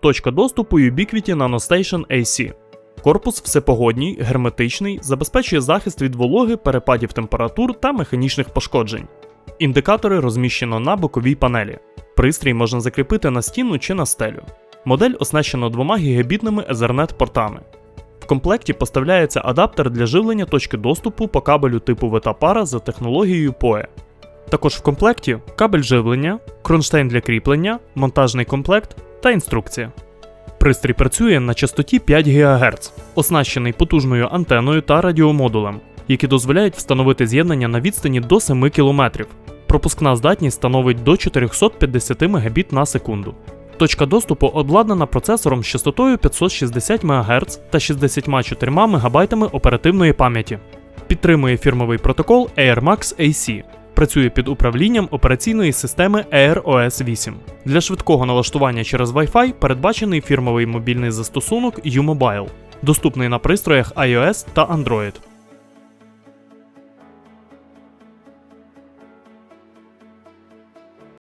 точка доступу Ubiquiti NanoStation AC. Корпус всепогодній, герметичний, забезпечує захист від вологи, перепадів температур та механічних пошкоджень. Індикатори розміщено на боковій панелі. Пристрій можна закріпити на стіну чи на стелю. Модель оснащена двома гігабітними Ethernet портами. В комплекті поставляється адаптер для живлення точки доступу по кабелю типу VTA-пара за технологією PoE. Також в комплекті кабель живлення, кронштейн для кріплення, монтажний комплект та інструкція. Пристрій працює на частоті 5 ГГц, оснащений потужною антеною та радіомодулем, які дозволяють встановити з'єднання на відстані до 7 км. Пропускна здатність становить до 450 Мбіт на секунду. Точка доступу обладнана процесором з частотою 560 МГц та 64 МБ оперативної пам'яті. Підтримує фірмовий протокол AirMax AC. Працює під управлінням операційної системи AirOS 8. Для швидкого налаштування через Wi-Fi передбачений фірмовий мобільний застосунок U-Mobile, доступний на пристроях iOS та Android.